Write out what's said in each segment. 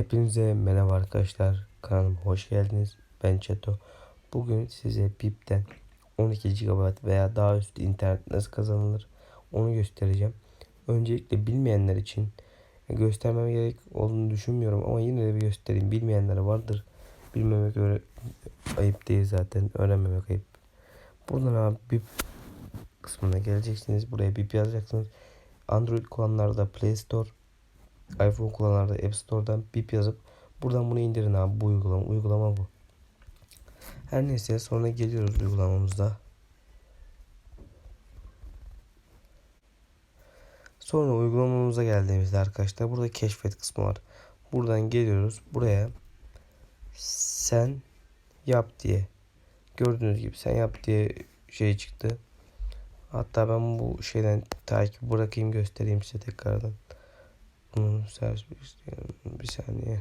Hepinize merhaba arkadaşlar. Kanalıma hoş geldiniz. Ben Çeto. Bugün size BIP'ten 12 GB veya daha üstü internet nasıl kazanılır onu göstereceğim. Öncelikle bilmeyenler için göstermeme gerek olduğunu düşünmüyorum ama yine de bir göstereyim. Bilmeyenler vardır. Bilmemek öyle ayıp değil zaten. Öğrenmemek ayıp. Buradan abi BIP kısmına geleceksiniz. Buraya BIP yazacaksınız. Android kullananlarda Play Store iPhone kullananlarda App Store'dan bip yazıp buradan bunu indirin abi bu uygulama. Uygulama bu. Her neyse sonra geliyoruz uygulamamızda. Sonra uygulamamıza geldiğimizde arkadaşlar burada keşfet kısmı var. Buradan geliyoruz. Buraya sen yap diye gördüğünüz gibi sen yap diye şey çıktı. Hatta ben bu şeyden takip bırakayım göstereyim size tekrardan. Bunun servis bir saniye.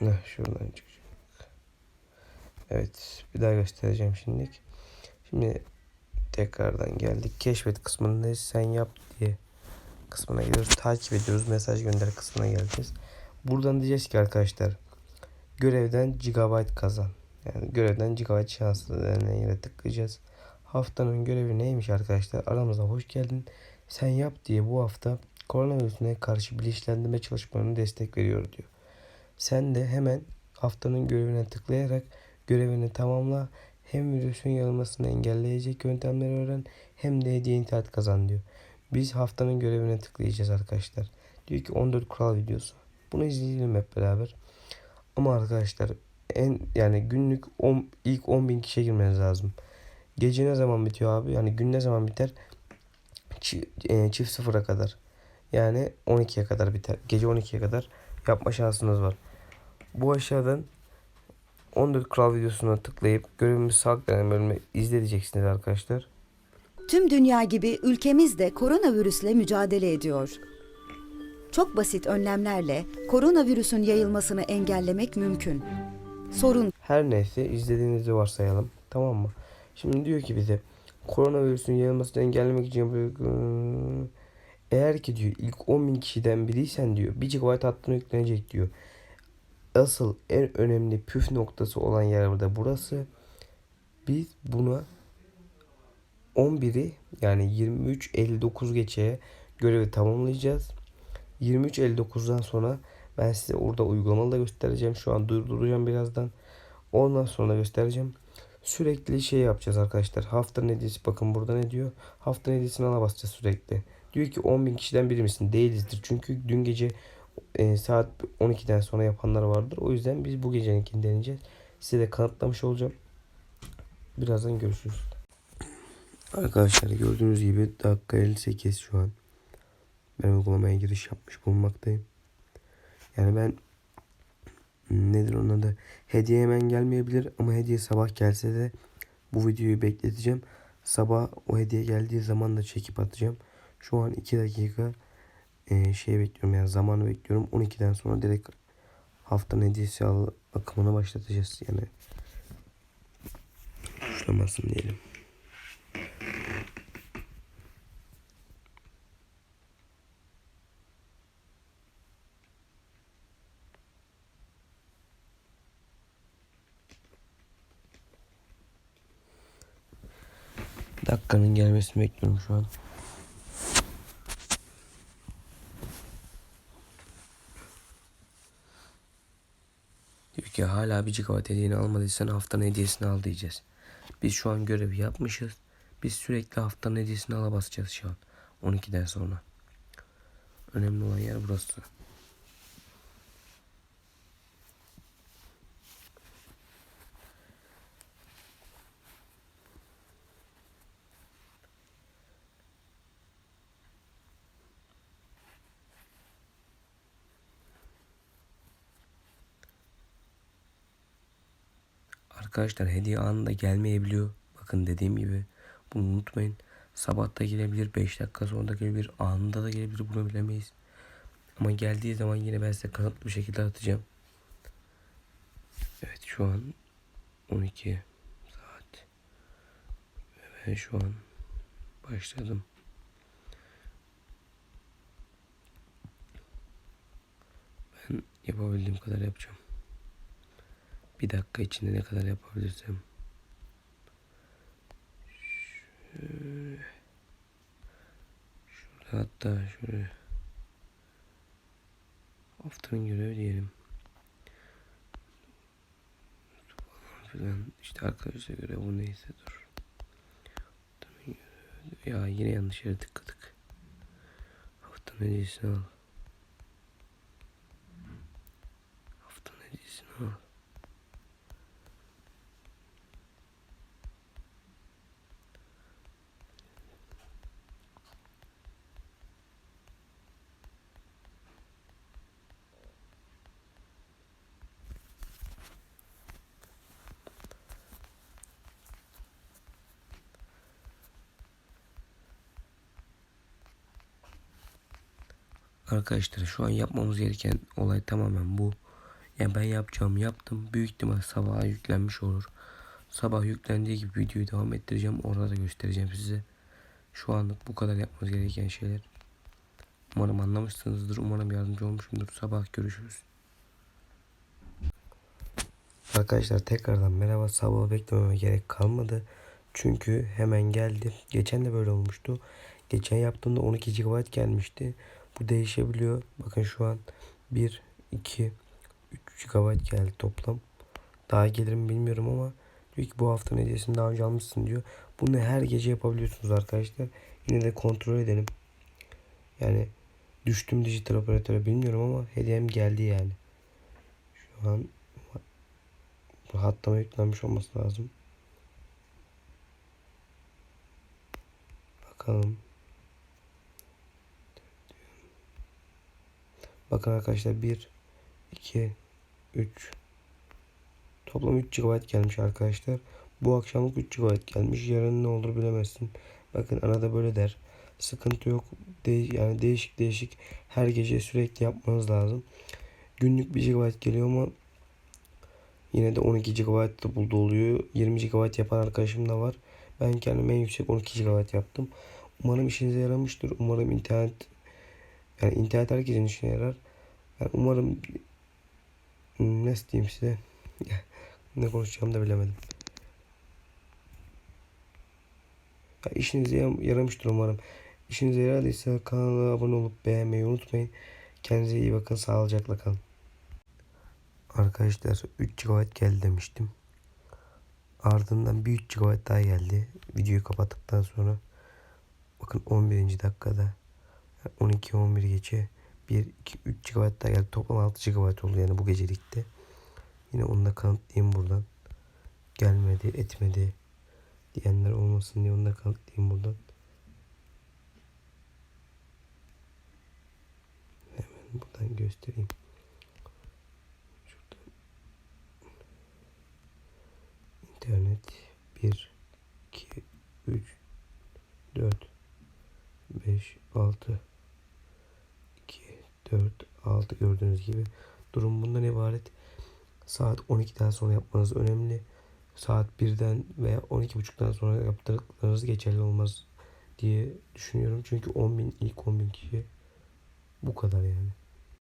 Ne şuradan çıkacak. Evet bir daha göstereceğim şimdilik. Şimdi tekrardan geldik. Keşfet kısmındayız. Sen yap diye kısmına gidiyoruz. Takip ediyoruz. Mesaj gönder kısmına geleceğiz. Buradan diyeceğiz ki arkadaşlar görevden gigabyte kazan. Yani görevden gigabyte şanslı denen yere tıklayacağız. Haftanın görevi neymiş arkadaşlar? Aramıza hoş geldin. Sen yap diye bu hafta koronavirüsüne karşı bilinçlendirme çalışmalarına destek veriyor diyor. Sen de hemen haftanın görevine tıklayarak görevini tamamla. Hem virüsün yayılmasını engelleyecek yöntemleri öğren hem de hediye internet kazan diyor. Biz haftanın görevine tıklayacağız arkadaşlar. Diyor ki 14 kural videosu. Bunu izleyelim hep beraber. Ama arkadaşlar en yani günlük 10, ilk 10 bin kişiye girmeniz lazım. Gece ne zaman bitiyor abi? Yani gün ne zaman biter? E, çift sıfıra kadar. Yani 12'ye kadar biter. Gece 12'ye kadar yapma şansınız var. Bu aşağıdan 14 kural videosuna tıklayıp görevimiz sağlık denen bölümü izleyeceksiniz arkadaşlar. Tüm dünya gibi ülkemiz de koronavirüsle mücadele ediyor. Çok basit önlemlerle koronavirüsün yayılmasını engellemek mümkün. Sorun Her neyse izlediğinizi varsayalım. Tamam mı? Şimdi diyor ki bize koronavirüsün yayılmasını engellemek için eğer ki diyor ilk 10 bin kişiden biriysen diyor 1 GB hattına yüklenecek diyor. Asıl en önemli püf noktası olan yer burada burası. Biz buna 11'i yani 23.59 geçeye görevi tamamlayacağız. 23.59'dan sonra ben size orada uygulamalı da göstereceğim. Şu an durduracağım birazdan. Ondan sonra göstereceğim. Sürekli şey yapacağız arkadaşlar. Haftanın hediyesi bakın burada ne diyor. Haftanın hediyesini ala basacağız sürekli. Diyor ki 10 bin kişiden biri misin? Değilizdir. Çünkü dün gece e, saat 12'den sonra yapanlar vardır. O yüzden biz bu geceninkini deneyeceğiz. Size de kanıtlamış olacağım. Birazdan görüşürüz. Arkadaşlar gördüğünüz gibi dakika 58 şu an. Ben uygulamaya giriş yapmış bulunmaktayım. Yani ben nedir onun adı? Hediye hemen gelmeyebilir ama hediye sabah gelse de bu videoyu bekleteceğim. Sabah o hediye geldiği zaman da çekip atacağım. Şu an 2 dakika e, şey bekliyorum yani zamanı bekliyorum. 12'den sonra direkt haftanın hediyesi al akımına başlatacağız yani. Tuşlamasın diyelim. Dakikanın gelmesini bekliyorum şu an. Ki hala bir GB hediyeni almadıysan haftanın hediyesini al diyeceğiz. Biz şu an görevi yapmışız. Biz sürekli haftanın hediyesini ala basacağız şu an. 12'den sonra. Önemli olan yer burası. Arkadaşlar hediye anında gelmeyebiliyor. Bakın dediğim gibi bunu unutmayın. Sabah da gelebilir, 5 dakika sonra da gelebilir, anında da gelebilir bunu bilemeyiz. Ama geldiği zaman yine ben size kanıtlı bir şekilde atacağım. Evet şu an 12 saat. Ve ben şu an başladım. Ben yapabildiğim kadar yapacağım. Bir dakika içinde ne kadar yapabilirsem. Şurada hatta şöyle. Haftanın görevi diyelim. Falan. İşte arkadaşlar göre bu neyse dur. Ya yine yanlış yere tıkladık. Haftanın hediyesini al. Haftanın hediyesini al. Arkadaşlar şu an yapmamız gereken olay tamamen bu. Yani ben yapacağım yaptım. Büyük ihtimal sabaha yüklenmiş olur. Sabah yüklendiği gibi videoyu devam ettireceğim. Orada da göstereceğim size. Şu anlık bu kadar yapmamız gereken şeyler. Umarım anlamışsınızdır. Umarım yardımcı olmuşumdur. Sabah görüşürüz. Arkadaşlar tekrardan merhaba. Sabah beklememe gerek kalmadı. Çünkü hemen geldi. Geçen de böyle olmuştu. Geçen yaptığımda 12 GB gelmişti. Bu değişebiliyor. Bakın şu an 1, 2, 3 GB geldi toplam. Daha gelir mi bilmiyorum ama diyor ki bu haftanın hediyesini daha önce almışsın diyor. Bunu her gece yapabiliyorsunuz arkadaşlar. Yine de kontrol edelim. Yani düştüm dijital operatöre bilmiyorum ama hediyem geldi yani. Şu an hattama yüklenmiş olması lazım. Bakalım. Bakın arkadaşlar 1 2 3 Toplam 3 GB gelmiş arkadaşlar. Bu akşamlık 3 GB gelmiş. Yarın ne olur bilemezsin. Bakın arada böyle der. Sıkıntı yok. De yani değişik değişik her gece sürekli yapmanız lazım. Günlük 1 GB geliyor ama yine de 12 GB da buldu oluyor. 20 GB yapan arkadaşım da var. Ben kendim en yüksek 12 GB yaptım. Umarım işinize yaramıştır. Umarım internet yani internet herkesin işine yarar. Yani umarım Hmm, nasıl diyeyim size ne konuşacağımı da bilemedim. Ya işinize yar- yaramıştır umarım. İşinize yaradıysa kanala abone olup beğenmeyi unutmayın. Kendinize iyi bakın. Sağlıcakla kalın. Arkadaşlar 3 GB geldi demiştim. Ardından bir 3 GB daha geldi. Videoyu kapattıktan sonra. Bakın 11. dakikada 12-11 geçe 1, 2, 3 GB daha geldi. Toplam 6 GB oldu yani bu gecelikte. Yine onu da kanıtlayayım buradan. Gelmedi, etmedi diyenler olmasın diye onu da kanıtlayayım buradan. Hemen buradan göstereyim. Şuradan. İnternet 1, 2, 3, 4, 5, 6, 2, 4, 6 gördüğünüz gibi. Durum bundan ibaret. Saat 12'den sonra yapmanız önemli. Saat 1'den veya 12.30'dan sonra yaptırdıklarınız geçerli olmaz diye düşünüyorum. Çünkü 10.000 ilk 10.000 kişi bu kadar yani.